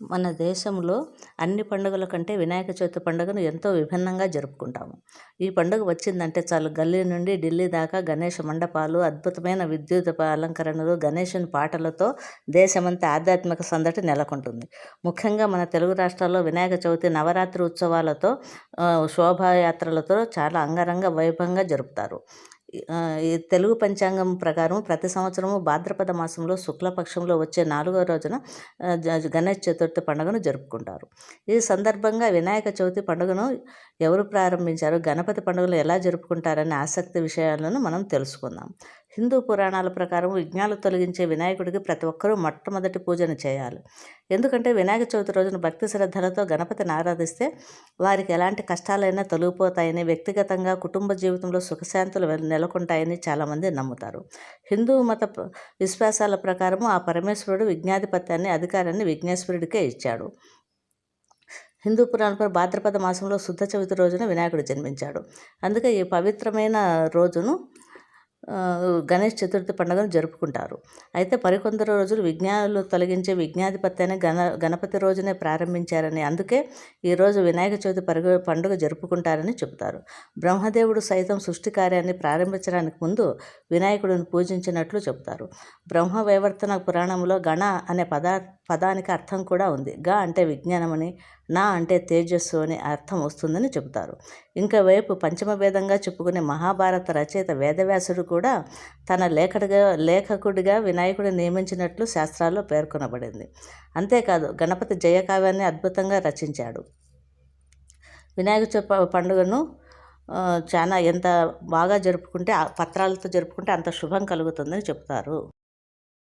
మన దేశంలో అన్ని పండుగల కంటే వినాయక చవితి పండుగను ఎంతో విభిన్నంగా జరుపుకుంటాము. ఈ పండుగ వచ్చిందంటే చాలు గల్లీ నుండి ఢిల్లీ దాకా గణేష మండపాలు అద్భుతమైన విద్యుత్ అలంకరణలు గణేషుని పాటలతో దేశమంతా ఆధ్యాత్మిక సందడి నెలకొంటుంది. ముఖ్యంగా మన తెలుగు రాష్ట్రాల్లో వినాయక చవితి నవరాత్రి ఉత్సవాలతో శోభాయాత్రలతో చాలా అంగరంగ వైభవంగా జరుపుతారు. తెలుగు పంచాంగం ప్రకారం ప్రతి సంవత్సరము భాద్రపద మాసంలో శుక్లపక్షంలో వచ్చే నాలుగో రోజున గణేష్ చతుర్థి పండుగను జరుపుకుంటారు. ఈ సందర్భంగా వినాయక చవితి పండుగను ఎవరు ప్రారంభించారు గణపతి పండుగలు ఎలా జరుపుకుంటారనే ఆసక్తి విషయాలను మనం తెలుసుకుందాం. హిందూ పురాణాల ప్రకారం విఘ్నాలు తొలగించే వినాయకుడికి ప్రతి ఒక్కరూ మొట్టమొదటి పూజను చేయాలి. ఎందుకంటే వినాయక చవితి రోజున భక్తి శ్రద్ధలతో గణపతిని ఆరాధిస్తే వారికి ఎలాంటి కష్టాలైనా తొలగిపోతాయని వ్యక్తిగతంగా కుటుంబ జీవితంలో సుఖశాంతులు నెలకొంటాయని చాలామంది నమ్ముతారు. హిందూ మత విశ్వాసాల ప్రకారం ఆ పరమేశ్వరుడు విజ్ఞాధిపత్యాన్ని అధికారాన్ని విఘ్నేశ్వరుడికే ఇచ్చాడు. హిందూ పురాణపై భాద్రపద మాసంలో శుద్ధ చవితి రోజున వినాయకుడు జన్మించాడు. అందుకే ఈ పవిత్రమైన రోజును గణేష్ చతుర్థి పండుగను జరుపుకుంటారు. అయితే మరికొందరు రోజులు విజ్ఞానులు తొలగించే విజ్ఞాధిపత్యాన్ని గణ గణపతి రోజునే ప్రారంభించారని అందుకే ఈరోజు వినాయక చవితి పరుగు పండుగ జరుపుకుంటారని చెబుతారు. బ్రహ్మదేవుడు సైతం సృష్టి కార్యాన్ని ప్రారంభించడానికి ముందు వినాయకుడిని పూజించినట్లు చెబుతారు. బ్రహ్మ వైవర్తన పురాణంలో గణ అనే పదార్థ పదానికి అర్థం కూడా ఉంది. గా అంటే విజ్ఞానమని నా అంటే తేజస్సు అని అర్థం వస్తుందని చెబుతారు. ఇంకా వైపు పంచమ భేదంగా చెప్పుకునే మహాభారత రచయిత వేదవ్యాసుడు కూడా తన లేఖడిగా లేఖకుడిగా వినాయకుడిని నియమించినట్లు శాస్త్రాల్లో పేర్కొనబడింది. అంతేకాదు గణపతి జయకావ్యాన్ని అద్భుతంగా రచించాడు. వినాయక చ పండుగను చాలా ఎంత బాగా జరుపుకుంటే పత్రాలతో జరుపుకుంటే అంత శుభం కలుగుతుందని చెప్తారు